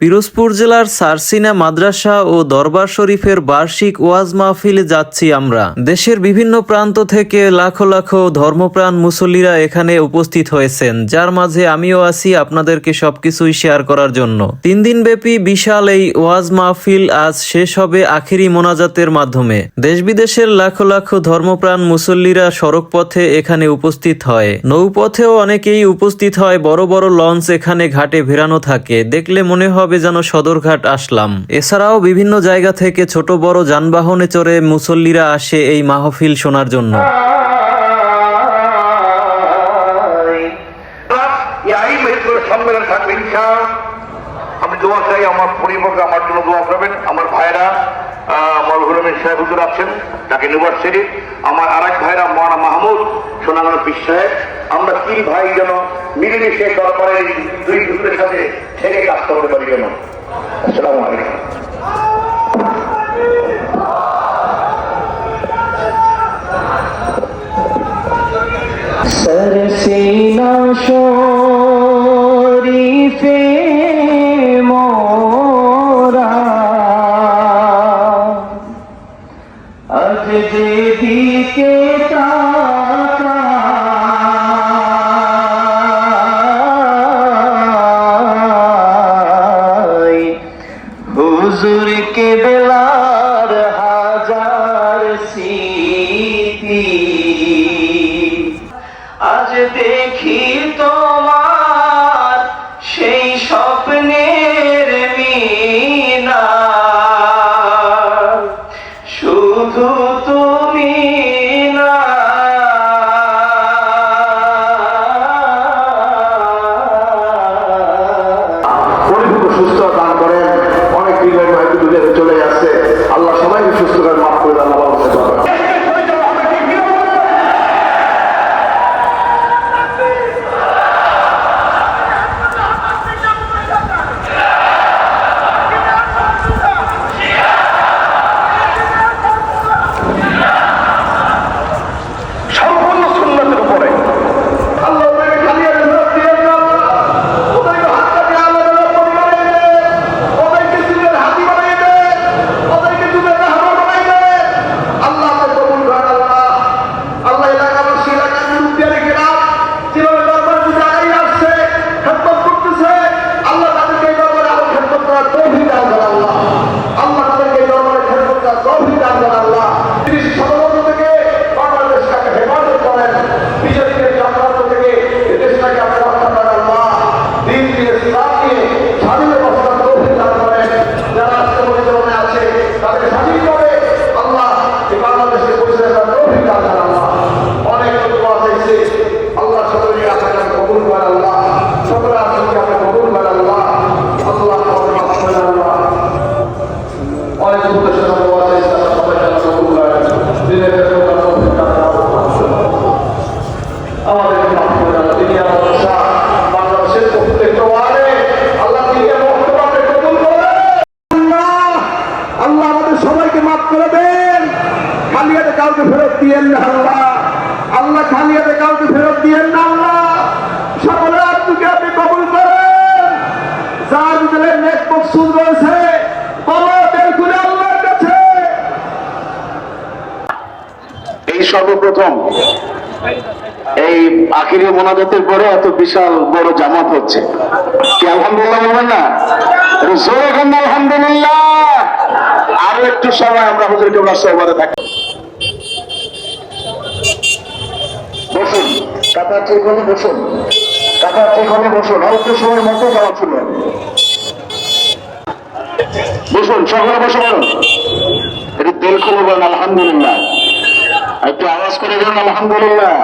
পিরোজপুর জেলার সারসিনা মাদ্রাসা ও দরবার শরীফের বার্ষিক ওয়াজ মাহফিলে যাচ্ছি আমরা। দেশের বিভিন্ন প্রান্ত থেকে লাখো লাখো ধর্মপ্রাণ মুসল্লিরা এখানে উপস্থিত হয়েছেন, যার মাঝে আমিও আছি আপনাদেরকে সবকিছুই শেয়ার করার জন্য। তিন দিন ব্যাপী বিশাল এই ওয়াজ মাহফিল আজ শেষ হবে আখেরি মোনাজাতের মাধ্যমে। দেশ বিদেশের লাখো লাখো ধর্মপ্রাণ মুসল্লিরা সড়ক পথে এখানে উপস্থিত হয়। নৌপথেও অনেকেই উপস্থিত হয়, বড় বড় লঞ্চ এখানে ঘাটে ভেড়ানো থাকে। দেখলে মনে হবে যেন সদরঘাট আসলাম। এছাড়াও বিভিন্ন জায়গা থেকে ছোট বড় যানবাহনে চড়ে মুসল্লিরা আসে এই মাহফিল শোনার জন্য। আমার আরেক ভাইরা মহানা মাহমুদ সোনাগান পিস সাহেব। আমরা তিন ভাই যেন মিলেমিশে দরবারের দুই হুজুরের সাথে থেকে কাজ করতে পারি যেন। আসসালামু আলাইকুম। হুজুর কে বেলার হাজার স্মৃতি। আজ দেখি তোমার মাফ করে দেন আল্লাহ আমাদের দোয়া করেন। সম্পূর্ণ সুন্নতের উপরে আল্লাহ ওদেরকে খালি আর ফেরত দিয়েন না। ওদেরকে হাত কাটিয়ে আল্লাহ তাআলা পরিবারে দেন। ওদেরকে দিনের হাতি বানাই দেন। ওদেরকে দিনের রাহবার বানাই দেন। আল্লাহ আপনার কবুল করেন আল্লাহ। আল্লাহ এলাকাবাসী, এলাকার মুরব্বিয়ানে কেরাম যেভাবে দরবারে পূজা আগাই আসছে, খেদমত করতেছে, আল্লাহ তাদেরকে এই দরবারে আরও খেদমত করার তৌফিক দান করেন আল্লাহ। আল্লাহ তাদেরকে এই দরবারে খেদমত করার তৌফিক দান করেন আল্লাহ। তিনি ষড়যন্ত্র থেকে বাংলাদেশটাকে হেফাজত করেন বিজেপির চক্রান্ত থেকে এ দেশটাকে আপনি রক্ষা করেন আল্লাহ দিন দিয়ে ইসলাম নিয়ে স্বাধীন অবস্থান তৌফিক দান করেন যারা আজকে পরিচালনায় আছে তাদের স্বাধীন করে আল্লাহ এই বাংলাদেশকে পরিচালনা করার তৌফিক দান করেন আল্লাহ অনেক লোক আছে আল্লাহ সকলে আপনাকে কবুল করেন আল্লাহ সকলে আপনাকে আপনি কবুল করেন আল্লাহ আল্লাহ আমাদের মাফ করেন আল্লাহ অনেক উদ্দেশ্য আছে সবাই যেন কবুল করেন দিনের ভেতর তৌফিক দান করেন আমাদের মাফ করে দাও তিনি আমাদের শাহ বাংলাদেশের প্রত্যেকটা ওয়ার্ডে আল্লাহ তিনি মহত্ববাদে কবুল করেন আল্লাহ আল্লাহ আমাদের সবাইকে মাফ করে দেন খালি হাতে কাউকে ফেরত দিয়েন না আল্লাহ। আল্লাহ খালি হাতে কাউকে ফেরত দিয়েন না আল্লাহ। সকলের আত্মকে আপনি কবুল করেন। যার ভিতরে মকসুদ রয়েছে এই সর্বপ্রথম এই আখিরি মোনাজাতের পরে এত বিশাল বড় জামাত হচ্ছে। কি আলহামদুলিল্লাহ বলবেন না? আলহামদুলিল্লাহ। আরও একটু সময় আমরা হুজুর কেবলা সহবারে থাকি। কাতা ঠিক বসুন। কাতা ঠিক বসুন। আর সময়ের সময় মতো যাওয়া ছিল বসুন, সকলে বসে বলুন একটু তেল আলহামদুলিল্লাহ। একটু আওয়াজ করে বলুন, আলহামদুলিল্লাহ।